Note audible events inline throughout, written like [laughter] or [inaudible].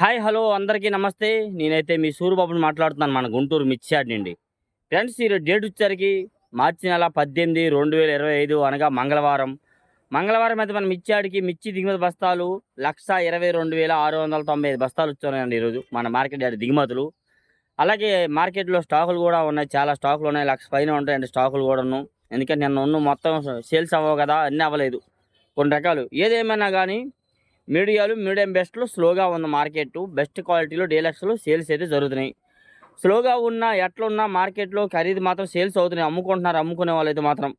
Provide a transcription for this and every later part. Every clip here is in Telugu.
హాయ్ హలో అందరికీ నమస్తే. నేనైతే మీ సూరిబాబుని మాట్లాడుతున్నాను మన గుంటూరు మిర్చియాడ్ నుండి. ఫ్రెండ్స్ ఈరోజు డేట్ వచ్చేసరికి మార్చి నెల పద్దెనిమిది రెండు వేల ఇరవై ఐదు అనగా మంగళవారం. మంగళవారం అయితే మన మిర్చియాడికి మిర్చి దిగుమతి బస్తాలు లక్ష ఇరవై రెండు వేల ఆరు వందల తొంభై ఐదు బస్తాలు వచ్చాయండి ఈరోజు మన మార్కెట్ యాడ్ దిగుమతులు. అలాగే మార్కెట్లో స్టాకులు కూడా ఉన్నాయి చాలా స్టాకులు ఉన్నాయి లక్ష పైన ఉంటాయండి స్టాకులు కూడాను. ఎందుకంటే నిన్న ఉన్న మొత్తం సేల్స్ అవ్వవు కదా అన్నీ అవ్వలేదు. కొన్ని రకాలు. ఏదేమైనా కానీ మీడియాలు మీడియం బెస్ట్లో స్లోగా ఉన్న మార్కెట్ బెస్ట్ క్వాలిటీలో డీలక్స్లో సేల్స్ అయితే జరుగుతున్నాయి. స్లోగా ఉన్న ఎట్లున్నా మార్కెట్లో ఖరీదు మాత్రం సేల్స్ అవుతున్నాయి. అమ్ముకుంటున్నారు అమ్ముకునే వాళ్ళైతే మాత్రం.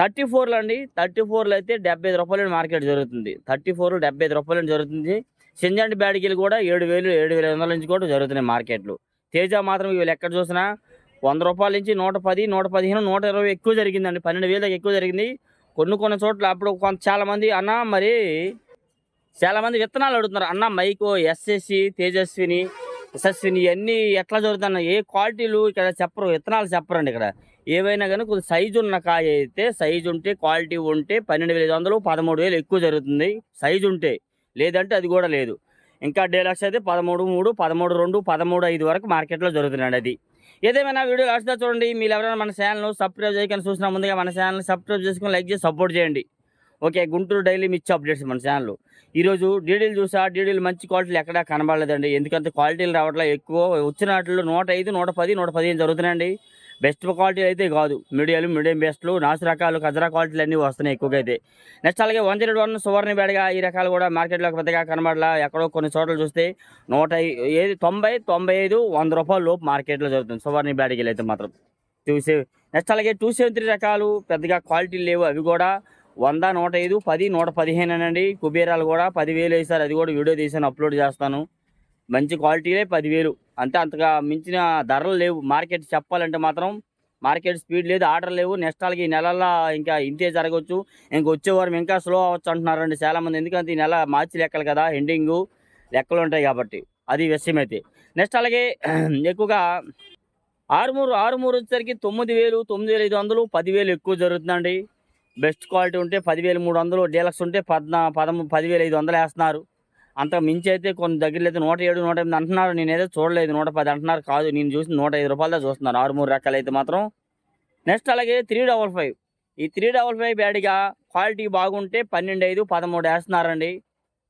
థర్టీ ఫోర్లో అండి. థర్టీ ఫోర్లో అయితే డెబ్బై ఐదు రూపాయలు మార్కెట్ జరుగుతుంది. థర్టీ ఫోర్ డెబ్బై ఐదు రూపాయలు జరుగుతుంది. సింజండి బ్యాడికీలు కూడా ఏడు వేలు ఏడు వేల ఐదు వందల నుంచి కూడా జరుగుతున్నాయి మార్కెట్లు. తేజ మాత్రం వీళ్ళు ఎక్కడ చూసినా వంద రూపాయల నుంచి నూట పది నూట పదిహేను నూట ఇరవై ఎక్కువ జరిగిందండి. పన్నెండు వేలకు ఎక్కువ జరిగింది. కొన్ని కొన్ని చోట్ల అప్పుడు కొంత చాలామంది అన్న మరి చాలా మంది విత్తనాలు అడుగుతున్నారు. అన్న మైకో ఎస్ఎస్సి తేజస్విని యశస్విని ఇవన్నీ ఎట్లా జరుగుతున్నాయి? ఏ క్వాలిటీలు ఇక్కడ చెప్పరు విత్తనాలు చెప్పరండి ఇక్కడ. ఏవైనా కానీ కొద్ది సైజు ఉన్న కాయ అయితే సైజు ఉంటే క్వాలిటీ ఉంటే పన్నెండు వేల ఐదు వందలు పదమూడు వేలు ఎక్కువ జరుగుతుంది. సైజు ఉంటే లేదంటే అది కూడా లేదు. ఇంకా డేలాక్స్ అయితే పదమూడు మూడు పదమూడు రెండు పదమూడు ఐదు వరకు మార్కెట్లో జరుగుతుందండి అది. ఏదేమైనా వీడియో లాస్ట్ చూడండి. మీరు ఎవరైనా మన ఛానల్ సబ్స్క్రైబ్ చేయకుండా చూసిన ముందుగా మన ఛానల్ సబ్స్క్రైబ్ చేసుకుని లైక్ చేసి సపోర్ట్ చేయండి. Okay Guntur daily Mirchi updates మన ఛానల్. ఈరోజు డీడీలు చూసా డీడీలు మంచి క్వాలిటీలు ఎక్కడా కనబడలేదండి. ఎందుకంటే క్వాలిటీలు రావట్లే ఎక్కువ. వచ్చిన వాటిలో నూట ఐదు నూట పది నూట పదిహేను జరుగుతున్నాయండి. బెస్ట్ క్వాలిటీ అయితే కాదు. మీడియాలు మీడియం బెస్ట్లు నాసు రకాలు కజరా క్వాలిటీలు అన్నీ వస్తున్నాయి ఎక్కువగా అయితే. నెక్స్ట్ అలాగే వన్ జీరో వన్ సువర్ణ బేడగా ఈ రకాలు కూడా మార్కెట్లో పెద్దగా కనబడలా. ఎక్కడో కొన్ని చోట్ల చూస్తే నూట ఏది? తొంభై తొంభై ఐదు వంద రూపాయల లోపు మార్కెట్లో జరుగుతుంది. సువర్ణ బేడగిలు అయితే మాత్రం. టూ సెవెన్ నెక్స్ట్ అలాగే టూ సెవెన్ త్రీ రకాలు పెద్దగా క్వాలిటీలు లేవు. అవి కూడా వంద నూట ఐదు పది నూట పదిహేను అండి కుబేరాలు కూడా పదివేలు వేసారు అది కూడా వీడియో తీసాను అప్లోడ్ చేస్తాను. మంచి క్వాలిటీలే పదివేలు. అంతే అంతగా మించిన ధరలు లేవు. మార్కెట్ చెప్పాలంటే మాత్రం మార్కెట్ స్పీడ్ లేదు ఆర్డర్ లేవు. నెక్స్ట్ అలాగే ఈ నెలల్లో ఇంకా ఇంతే జరగవచ్చు. ఇంక వచ్చే వారం ఇంకా స్లో అవ్వచ్చు అంటున్నారండి చాలామంది. ఎందుకంటే ఈ నెల మార్చి లెక్కలు కదా ఎండింగు లెక్కలు ఉంటాయి కాబట్టి. అది విషయం అయితే. నెక్స్ట్ అలాగే [clears throat] ఎక్కువగా ఆరుమూరు ఆరుమూరు వచ్చేసరికి తొమ్మిది వేలు తొమ్మిది వేల ఐదు వందలు పదివేలు ఎక్కువ జరుగుతుందండి. బెస్ట్ క్వాలిటీ ఉంటే పదివేలు మూడు వందలు డీలక్స్ ఉంటే పద్నా పదము పదివేలు ఐదు వందలు వేస్తున్నారు. అంత మించి అయితే కొన్ని దగ్గరలో అయితే నూట ఏడు నూట ఎనిమిది అంటున్నారు. నేను ఏదో చూడలేదు నూట పది అంటున్నారు కాదు. నేను చూసి నూట ఐదు రూపాయలతో చూస్తున్నాను ఆరు మూడు రకాలు అయితే మాత్రం. నెక్స్ట్ అలాగే త్రీ డబల్ ఫైవ్. ఈ త్రీ డబల్ ఫైవ్ బ్యాడ్గా క్వాలిటీ బాగుంటే పన్నెండు ఐదు పదమూడు వేస్తున్నారండి.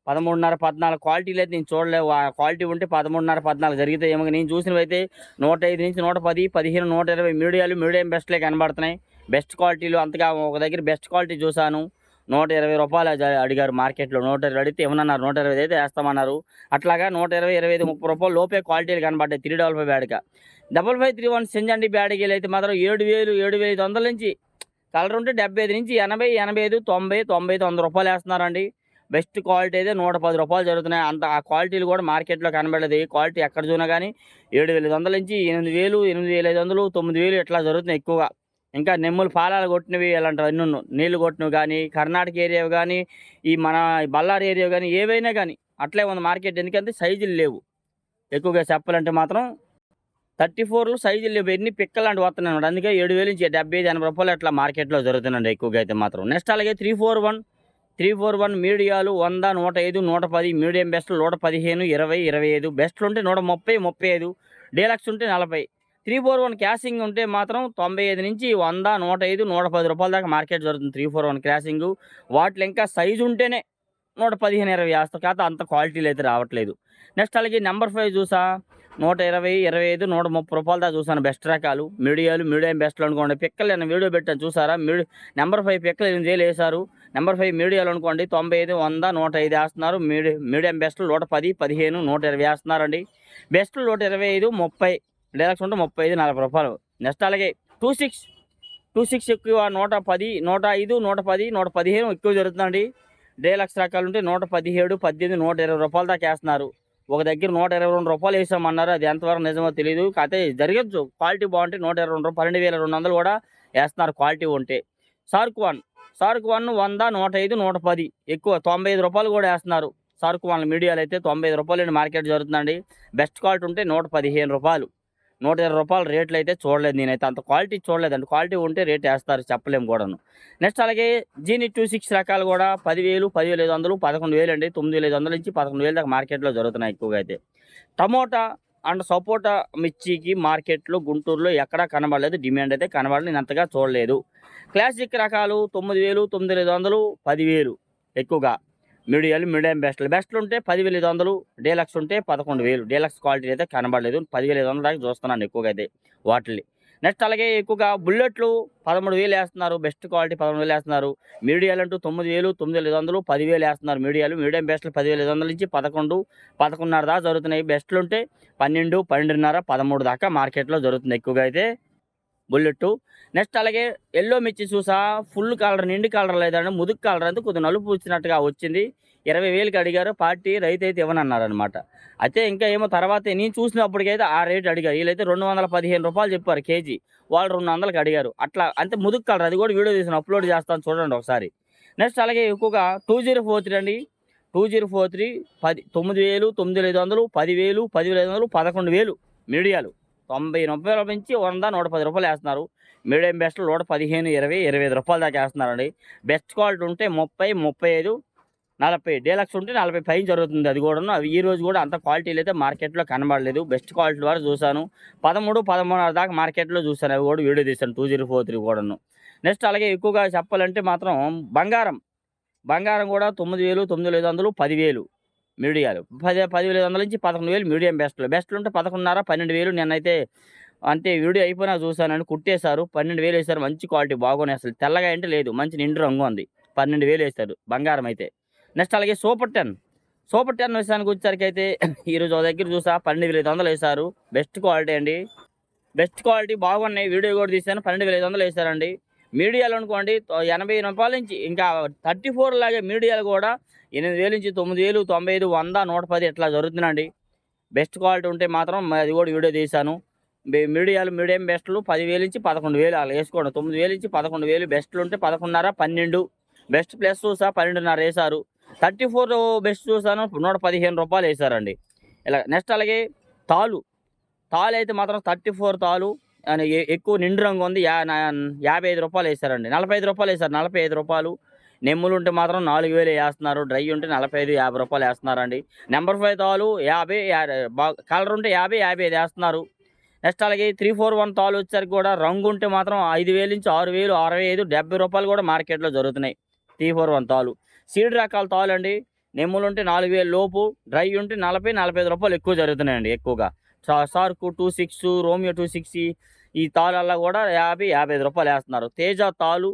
పదమూడున్నర పద్నాలుగు క్వాలిటీలు అయితే నేను చూడలేవు. ఆ క్వాలిటీ ఉంటే పదమూడున్నర పద్నాలుగు జరిగితే ఏమో. నేను చూసినవి అయితే నూట ఐదు నుంచి నూట పది పదిహేను నూట ఇరవై మీడియాలు మీడియం బెస్ట్లే కనబడుతున్నాయి. బెస్ట్ క్వాలిటీలు అంతగా ఒక దగ్గర బెస్ట్ క్వాలిటీ చూశాను. నూట ఇరవై రూపాయలు అడిగారు మార్కెట్లో. నూట ఇరవై అడిగితే ఏమన్నారు? నూట ఇరవై అయితే వేస్తామన్నారు. అట్లాగా నూట ఇరవై ఇరవై ఐదు ముప్పై రూపాయలు లోపే క్వాలిటీలు కనబడ్డాయి. త్రీ డబల్ ఫైవ్ బ్యాడ్గా. డబల్ ఫైవ్ త్రీ వన్ సెంజండి బ్యాడ్గీలు అయితే మాత్రం ఏడు వేలు ఏడు వేల ఐదు వందల నుంచి కలర్ ఉంటే డెబ్బై ఐదు నుంచి ఎనభై ఎనభై ఐదు తొంభై తొంభై ఐదు వంద రూపాయలు వేస్తున్నారండి. బెస్ట్ క్వాలిటీ అయితే నూట పది రూపాయలు జరుగుతున్నాయి. అంత ఆ క్వాలిటీలు కూడా మార్కెట్లో కనబడలేదు. ఏ క్వాలిటీ ఎక్కడ చూసినా కానీ ఏడు వేల ఐదు వందల నుంచి ఎనిమిది వేలు ఎనిమిది వేల ఐదు వందలు తొమ్మిది వేలు ఇట్లా జరుగుతున్నాయి ఎక్కువగా. ఇంకా నెమ్ములు పాలాలు కొట్టినవి అలాంటివి అన్నీ నీళ్ళు కొట్టినవి కానీ కర్ణాటక ఏరియా కానీ ఈ మన బళ్ళారి ఏరియా కానీ ఏవైనా కానీ అట్లే ఉంది మార్కెట్. ఎందుకంటే సైజులు లేవు. ఎక్కువగా చెప్పాలంటే మాత్రం థర్టీ ఫోర్లో సైజులు లేవు. ఎన్ని పిక్కలాంటి వస్తున్నాయి అందుకే ఏడు వేలు నుంచి డెబ్బై ఐదు ఎనభై రూపాయలు అట్లా మార్కెట్లో జరుగుతుందండి ఎక్కువగా అయితే మాత్రం. నెక్స్ట్ అలాగే three four one three four one మీడియాలు వంద నూట ఐదు నూట పది మీడియం బెస్ట్లు నూట పదిహేను ఇరవై ఇరవై ఐదు. బెస్ట్లు ఉంటే నూట ముప్పై ముప్పై ఐదు. డీలక్స్ ఉంటే నలభై. త్రీ ఫోర్ వన్ క్యాసింగ్ ఉంటే మాత్రం తొంభై ఐదు నుంచి వంద నూట ఐదు నూట పది రూపాయల దాకా మార్కెట్ జరుగుతుంది త్రీ ఫోర్ వన్ క్యాసింగ్. వాటిలో ఇంకా సైజు ఉంటేనే నూట పదిహేను ఇరవై వేస్తారు కాదు అంత క్వాలిటీలు అయితే రావట్లేదు. నెక్స్ట్ అలాగే నెంబర్ ఫైవ్ చూసా. నూట ఇరవై ఇరవై ఐదు నూట ముప్పై రూపాయల దాకా చూసాను బెస్ట్ రకాలు. మీడియాలు మీడియం బెస్ట్లు అనుకోండి. పిక్కలు నేను వీడియో పెట్టాను చూసారా? మీడి నెంబర్ ఫైవ్ పిక్కలు ఎనిమిది వేలు వేశారు నెంబర్ ఫైవ్ మీడియాలు అనుకోండి. తొంభై ఐదు వంద నూట ఐదు వేస్తున్నారు. మీడియం బెస్ట్లు నూట పది పదిహేను నూట ఇరవై వేస్తున్నారండి. బెస్ట్లు నూట ఇరవై ఐదు ముప్పై. డైలాగ్స్ ఉంటే ముప్పై ఐదు నలభై రూపాయలు. నెక్స్ట్ అలాగే టూ సిక్స్ టూ సిక్స్ ఎక్కువ నూట పది నూట ఐదు నూట పది నూట పదిహేను ఎక్కువ జరుగుతుందండి. డైలాగ్స్ రకాలు ఉంటే నూట పదిహేడు పద్దెనిమిది నూట ఇరవై రూపాయల దాకా వేస్తున్నారు. ఒక దగ్గర నూట ఇరవై రెండు రూపాయలు వేసామన్నారు. అది ఎంతవరకు నిజమో తెలియదు కాకపోతే జరగచ్చు. క్వాలిటీ బాగుంటే నూట ఇరవై రెండు రూపాయలు పన్నెండు వేల రెండు వందలు కూడా వేస్తున్నారు క్వాలిటీ ఉంటే. సార్క్ వన్ సార్క్ వన్ వంద నూట ఐదు నూట పది ఎక్కువ తొంభై ఐదు రూపాయలు కూడా వేస్తున్నారు. సార్క్ వన్ మీడియాలో అయితే తొంభై ఐదు రూపాయలు మార్కెట్ జరుగుతుందండి. బెస్ట్ క్వాలిటీ ఉంటే నూట పదిహేను రూపాయలు. నూట ఇరవై రూపాయలు రేట్లు అయితే చూడలేదు నేనైతే. అంత క్వాలిటీ చూడలేదండి. క్వాలిటీ ఉంటే రేట్ వేస్తారు చెప్పలేము కూడాను. నెక్స్ట్ అలాగే జీని టూ సిక్స్ రకాలు కూడా పదివేలు పదివేల ఐదు వందలు పదకొండు వేలు అండి. తొమ్మిది వేల ఐదు వందల నుంచి పదకొండు వేలు దాకా మార్కెట్లో జరుగుతున్నాయి ఎక్కువగా అయితే. టమోటా అండ్ సపోటా మిర్చికి మార్కెట్లో గుంటూరులో ఎక్కడా కనబడలేదు. డిమాండ్ అయితే కనబడలేదు. నేను అంతగా చూడలేదు. క్లాసిక్ రకాలు తొమ్మిది వేలు తొమ్మిది ఐదు వందలు పదివేలు ఎక్కువగా. మీడియాలు మీడియం బెస్ట్లు. బెస్ట్లు ఉంటే పదివేల ఐదు వందలు డీలక్స్ ఉంటే పదకొండు వేలు. డీలక్స్ క్వాలిటీ అయితే కనబడలేదు. పదివేల ఐదు వందల దాకా చూస్తున్నాను ఎక్కువగా అయితే వాటిని నెక్స్ట్ అలాగే ఎక్కువగా బుల్లెట్లు పదమూడు వేలు వేస్తున్నారు. బెస్ట్ క్వాలిటీ పదమూడు వేలు వేస్తున్నారు. మీడియాలు అంటూ తొమ్మిది వేలు తొమ్మిది వేల ఐదు వందలు పదివేలు వేస్తున్నారు మీడియాలు. మీడియం బెస్ట్లు పదివేల ఐదు వందల నుంచి పదకొండు పదకొండున్నర దాకా జరుగుతున్నాయి. బెస్ట్లు ఉంటే పన్నెండు పన్నెండున్నర పదమూడు దాకా మార్కెట్లో జరుగుతుంది ఎక్కువగా అయితే. బుల్లెట్. నెక్స్ట్ అలాగే ఎల్లో మిర్చి చూసా ఫుల్ కలర్ నిండి కలర్ లేదంటే ముదుగు కలర్ అంతా కొద్దిగా నలుపు వచ్చినట్టుగా వచ్చింది. ఇరవై వేలకి అడిగారు పార్టీ రైతు అయితే ఇవ్వనన్నారు అనమాట అయితే ఇంకా ఏమో తర్వాత నేను చూసినప్పటికైతే ఆ రేట్ అడిగారు. వీళ్ళైతే రెండు వందల పదిహేను రూపాయలు చెప్పారు కేజీ. వాళ్ళు రెండు వందలకి అడిగారు. అట్లా అంతే ముదుగు కలర్ అది కూడా వీడియో తీసిన అప్లోడ్ చేస్తాను చూడండి ఒకసారి. నెక్స్ట్ అలాగే ఎక్కువగా టూ జీరో ఫోర్ త్రీ అండి. టూ జీరో ఫోర్ త్రీ పది తొమ్మిది వేలు తొమ్మిది వేల ఐదు వందలు పదివేలు పదివేల ఐదు వందలు పదకొండు వేలు మీడియాలు. తొంభై రూపాయల నుంచి వంద నూట పది రూపాయలు వేస్తున్నారు. మీడియం బెస్ట్ నూట పదిహేను ఇరవై ఇరవై ఐదు రూపాయల దాకా వేస్తున్నారండి. బెస్ట్ క్వాలిటీ ఉంటే ముప్పై ముప్పై ఐదు నలభై డీలక్స్ ఉంటే నలభై పైన జరుగుతుంది అది కూడాను. అవి ఈ రోజు కూడా అంత క్వాలిటీలు అయితే మార్కెట్లో కనబడలేదు. బెస్ట్ క్వాలిటీ వరకు చూశాను. పదమూడు పదమూడున్నర దాకా మార్కెట్లో చూశాను. అవి కూడా వీడియో తీశాను. టూ జీరో ఫోర్ త్రీ కూడాను. నెక్స్ట్ అలాగే ఎక్కువగా చెప్పాలంటే మాత్రం బంగారం. బంగారం కూడా తొమ్మిది వేలు తొమ్మిది వేల ఐదు వందలు పదివేలు. మీడియాలు. పది పదివేల వందల నుంచి పదకొండు వేలు మీడియం బెస్ట్లు. బెస్ట్లు ఉంటే పదకొండున్నర పన్నెండు వేలు నేనైతే అంతే వీడియో అయిపోయినా చూసానని కుట్టేశారు. పన్నెండు వేలు వేశారు. మంచి క్వాలిటీ బాగున్నాయి అసలు. తెల్లగా అంటే లేదు. మంచి నిండు రంగు ఉంది. పన్నెండు వేలు వేశారు బంగారం అయితే. నెక్స్ట్ అలాగే సూపర్ టెన్. సూపర్ టెన్ విషయానికి వచ్చేసరికి అయితే [clears throat] ఈరోజు ఒక దగ్గర చూసా. పన్నెండు వేల ఐదు వందలు వేశారు. బెస్ట్ క్వాలిటీ అండి. బెస్ట్ క్వాలిటీ బాగున్నాయి. వీడియో కూడా తీశాను. పన్నెండు వేల ఐదు వందలు వేశారండి. మీడియాలు అనుకోండి ఎనభై రూపాయల నుంచి ఇంకా థర్టీ ఫోర్ లాగే మీడియాలు కూడా ఎనిమిది వేలు నుంచి తొమ్మిది వేలు తొంభై ఐదు వంద నూట పది ఇట్లా జరుగుతుందండి? బెస్ట్ క్వాలిటీ ఉంటే మాత్రం అది కూడా వీడియో తీశాను. మీడియాలు మీడియం బెస్ట్లు పదివేలు నుంచి పదకొండు వేలు అలా వేసుకోండి. తొమ్మిది వేలు నుంచి పదకొండు వేలు బెస్ట్లు ఉంటే పదకొండున్నర పన్నెండు. బెస్ట్ ప్లస్ చూసా పన్నెండున్నర వేశారు. థర్టీ ఫోర్ బెస్ట్ చూసాను నూట పదిహేను రూపాయలు వేశారండి. ఇలా నెక్స్ట్ అలాగే తాలు. తాలు అయితే మాత్రం థర్టీ ఫోర్ తాలు. ఎక్కువ నిండు రంగు ఉంది. యా యాభై ఐదు రూపాయలు వేశారండి. నలభై ఐదు రూపాయలు వేశారు. నలభై ఐదు రూపాయలు. నెమ్ములు ఉంటే మాత్రం నాలుగు వేలు వేస్తున్నారు. డ్రై ఉంటే నలభై ఐదు యాభై రూపాయలు వేస్తున్నారండి. నెంబర్ ఫైవ్ తాలు యాభై కలర్ ఉంటే యాభై యాభై ఐదు వేస్తున్నారు. నెక్స్ట్ అలాగే త్రీ ఫోర్ వన్ తాలు వచ్చేసరికి కూడా రంగు ఉంటే మాత్రం ఐదు వేలు నుంచి ఆరు వేలు అరవై ఐదు డెబ్బై రూపాయలు కూడా మార్కెట్లో జరుగుతున్నాయి. త్రీ ఫోర్ వన్ తాలు. సీడ్ రకాల తాలు అండి. నెమ్ములు ఉంటే నాలుగు వేలు లోపు డ్రై ఉంటే నలభై నలభై ఐదు రూపాయలు ఎక్కువ జరుగుతున్నాయండి ఎక్కువగా. సార్కు two six romeo two six ఈ తాళల్లో కూడా యాభై యాభై ఐదు రూపాయలు వేస్తున్నారు. తేజ తాలు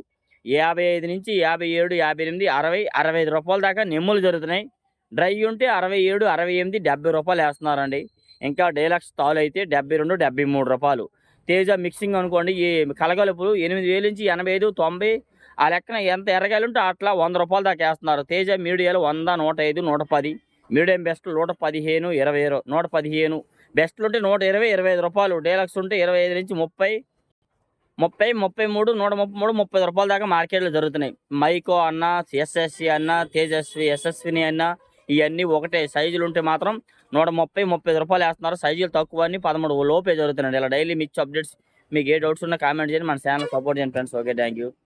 యాభై ఐదు నుంచి యాభై ఏడు యాభై ఎనిమిది అరవై అరవై ఐదు రూపాయల దాకా నిమ్ములు జరుగుతున్నాయి. డ్రై ఉంటే అరవై ఏడు అరవై ఎనిమిది డెబ్బై రూపాయలు వేస్తున్నారండి. ఇంకా డైలాక్స్ తాలు అయితే డెబ్బై రెండు డెబ్బై మూడు రూపాయలు. తేజ మిక్సింగ్ అనుకోండి ఈ కలగలుపులు ఎనిమిది వేలు నుంచి ఎనభై ఐదు తొంభై ఆ లెక్కన ఎంత ఎరగాయలు ఉంటే అట్లా వంద రూపాయల దాకా వేస్తున్నారు. తేజ మీడియాలు వంద నూట ఐదు నూట పది. మీడియం బెస్ట్ నూట పదిహేను ఇరవై నూట పదిహేను. బెస్ట్లు ఉంటే నూట ఇరవై ఇరవై ఐదు రూపాయలు. డీలక్స్ ఉంటే ఇరవై ఐదు నుంచి ముప్పై ముప్పై ముప్పై మూడు నూట ముప్పై మూడు ముప్పై ఐదు రూపాయల దాకా మార్కెట్లో జరుగుతున్నాయి. మైకో అన్న ఎస్ఎస్సి అన్న తేజస్వి ఎస్ఎస్విని అన్న ఇవన్నీ ఒకటే. సైజులు ఉంటే మాత్రం నూట ముప్పై ముప్పై రూపాయలు వేస్తున్నారు. సైజులు తక్కువ అని పదమూడు లోపే జరుగుతున్నాయి ఇలా డైలీ మిర్చి అప్డేట్స్ మీకు ఏ డౌట్స్ ఉన్నా కామెంట్ చేయండి. మన ఛానల్ సపోర్ట్ చేయండి ఫ్రెండ్స్. Okay thank you.